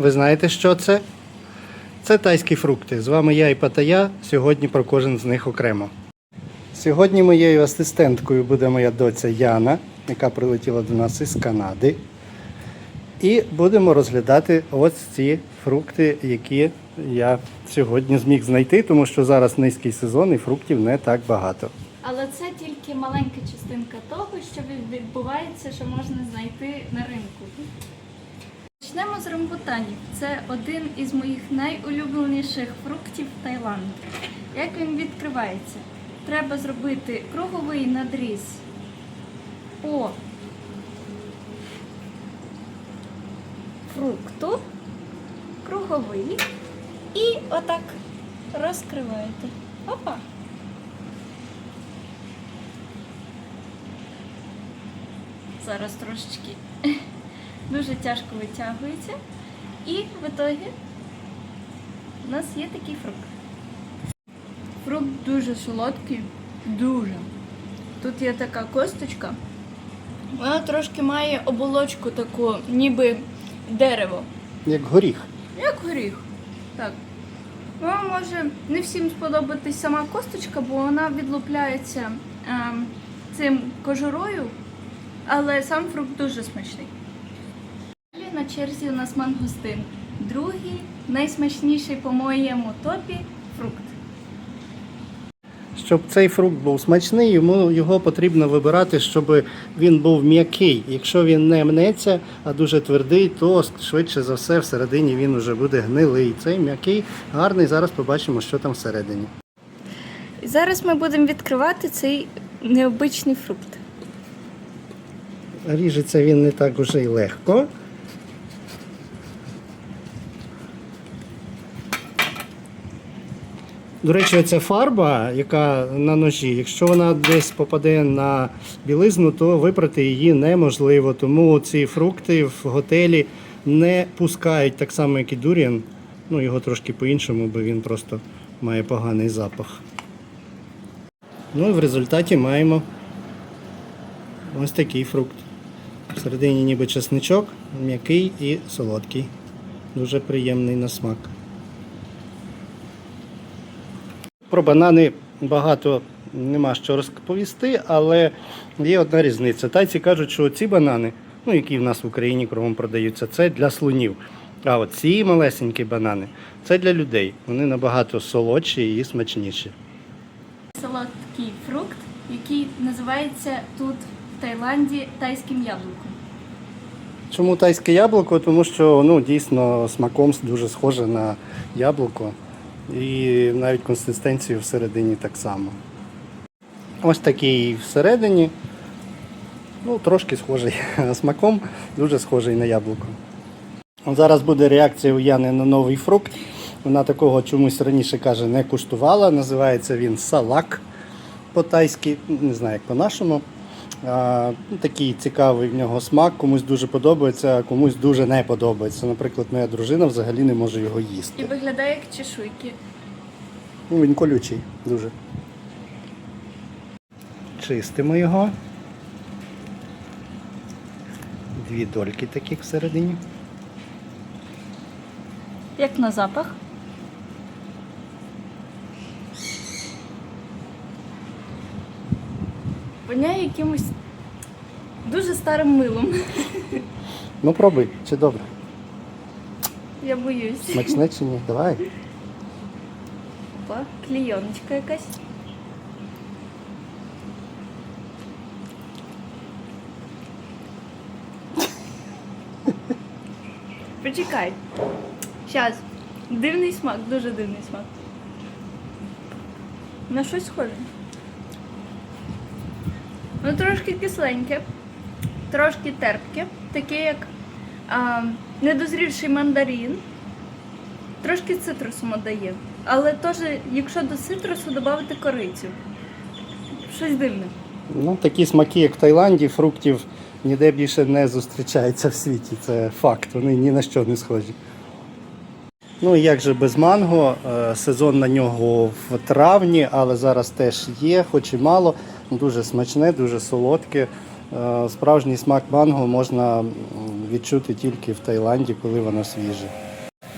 Ви знаєте, що це? Це тайські фрукти. З вами я і Патая. Сьогодні про кожен з них окремо. Сьогодні моєю асистенткою буде моя доця Яна, яка прилетіла до нас із Канади. І будемо розглядати ось ці фрукти, які я сьогодні зміг знайти, тому що зараз низький сезон і фруктів не так багато. Але це тільки маленька частинка того, що відбувається, що можна знайти на ринку. Почнемо з рамбутанів. Це один із моїх найулюбленіших фруктів Таїланду. Як він відкривається? Треба зробити круговий надріз по фрукту, круговий, і отак розкриваєте. Опа! зараз трошечки дуже тяжко витягується. І в ітогі у нас є такий фрукт. Фрукт дуже солодкий, дуже. Тут є така косточка. Вона трошки має оболочку таку, ніби дерево. Як горіх. Як горіх. Так. Вам може не всім сподобатись сама косточка, бо вона відлупляється ем, цим кожурою, але сам фрукт дуже смачний. На черзі у нас мангустин. Другий, найсмачніший по моєму топі фрукт. Щоб цей фрукт був смачний, йому його потрібно вибирати, щоб він був м'який. Якщо він не мнеться, а дуже твердий, то швидше за все всередині він вже буде гнилий. Цей м'який, гарний. Зараз побачимо, що там всередині. Зараз ми будемо відкривати цей необичний фрукт. Ріжеться він не так уже й легко. До речі, оця фарба, яка на ножі, якщо вона десь попаде на білизну, то випрати її неможливо. Тому ці фрукти в готелі не пускають так само, як і дуріан. Ну, його трошки по-іншому, бо він просто має поганий запах. Ну і в результаті маємо ось такий фрукт. Всередині ніби чесничок, м'який і солодкий. Дуже приємний на смак. Про банани багато нема що розповісти, але є одна різниця. Тайці кажуть, що ці банани, ну які в нас в Україні кругом продаються, це для слонів. А от ці малесенькі банани це для людей. Вони набагато солодші і смачніші. Солодкий фрукт, який називається тут в Таїланді тайським яблуком. Чому тайське яблуко? Тому що ну, дійсно смаком дуже схоже на яблуко і навіть консистенцію всередині так само. Ось такий всередині, ну, трошки схожий, смаком дуже схожий на яблуко. Зараз буде реакція у Яни на новий фрукт. Вона такого чомусь раніше каже не куштувала. Називається він салак по-тайськи, не знаю як по-нашому. А, ну, такий цікавий в нього смак, комусь дуже подобається, а комусь дуже не подобається. Наприклад, моя дружина взагалі не може його їсти. І виглядає як чешуйки. Ну, він колючий дуже. Чистимо його. Дві дольки таких всередині. Як на запах. Воняє якимось дуже старим милом. Ну пробуй, чи добре? Я боюсь. Смачне чи ні? Давай. Опа, клійоночка якась. Почекай. Щас. Дивний смак, дуже дивний смак. На щось схоже. Ну, трошки кисленьке, трошки терпке, таке як а, недозрівший мандарин. Трошки цитрусу дає. Але теж, якщо до цитрусу додати корицю. Щось дивне. Ну, такі смаки, як в Таїланді, фруктів ніде більше не зустрічаються в світі. Це факт. Вони ні на що не схожі. Ну як же без манго, Е, сезон на нього в травні, але зараз теж є, хоч і мало. Дуже смачне, дуже солодке. Е, Справжній смак манго можна відчути тільки в Таїланді, коли воно свіже.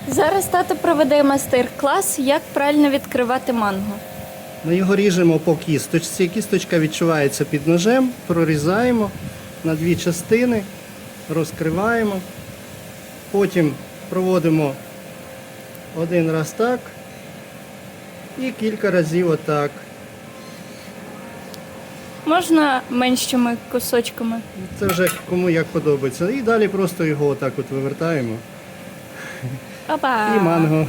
Зараз тато проведе майстер-клас, як правильно відкривати манго. Ми його ріжемо по кісточці. Кісточка відчувається під ножем, прорізаємо на дві частини, розкриваємо. Потім проводимо один раз так і кілька разів отак. Можна меншими кусочками. Це вже кому як подобається. І далі просто його отак от вивертаємо. Опа! І манго.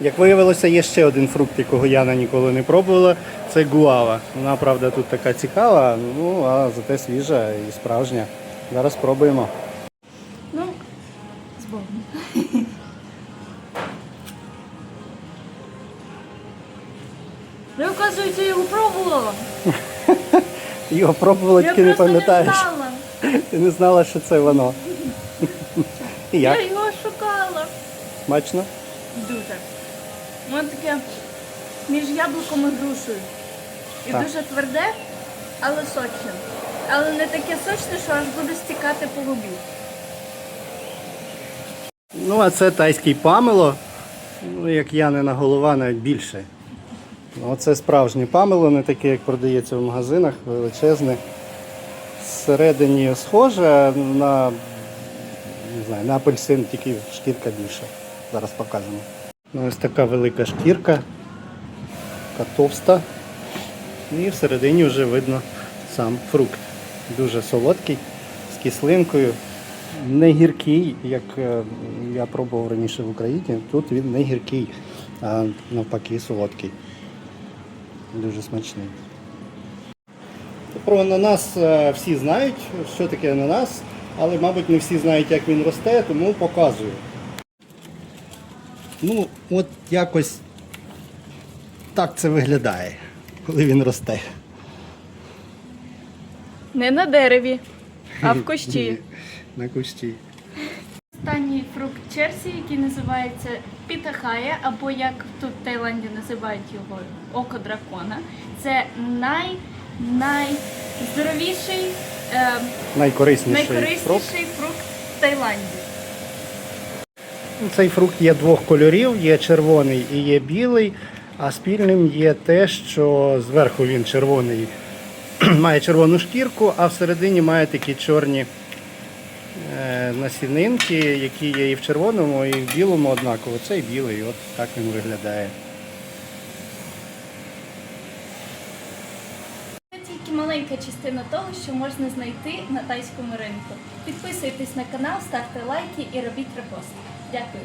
Як виявилося, є ще один фрукт, якого Яна ніколи не пробувала. Це гуава. Вона, правда, тут така цікава, ну а зате свіжа і справжня. Зараз спробуємо. Ну, з Богом. Я, оказується, його пробувала. Його пробувала, тільки не не пам'ятаєш. знала. Ти не знала, що це воно. І як? Я його шукала. Смачно? Дуже. Воно таке між яблуком і грушею. І Так. дуже тверде, але сочне. Але не таке сочне, що аж буде стікати по губі. Ну, а це тайський памело. Ну, як Янина голова, навіть більше. Ну, Оце справжнє памело, не таке, як продається в магазинах, величезне. Зсередині схоже на, не знаю, на апельсин, тільки шкірка більша. Зараз покажемо. Ну, ось така велика шкірка, така товста. І всередині вже видно сам фрукт. Дуже солодкий, з кислинкою. Не гіркий, як е, я пробував раніше в Україні. Тут він не гіркий, а навпаки солодкий. Дуже смачний. Про ананас е, всі знають, що таке ананас, але, мабуть, не всі знають, як він росте, тому показую. Ну, от якось так це виглядає, коли він росте. Не на дереві, а в кущі. На кущі. Останній фрукт черсі, який називається пітахая, або як тут в Таїланді називають його око дракона. Це най, найздоровіший, е, Найкорисніший фрукт. найкорисніший фрукт в Таїланді. Цей фрукт є двох кольорів, є червоний і є білий, а спільним є те, що зверху він червоний, має червону шкірку, а всередині має такі чорні насінинки, які є і в червоному, і в білому однаково. Цей білий, от так він виглядає. Це тільки маленька частина того, що можна знайти на тайському ринку. Підписуйтесь на канал, ставте лайки і робіть репости. Дякую.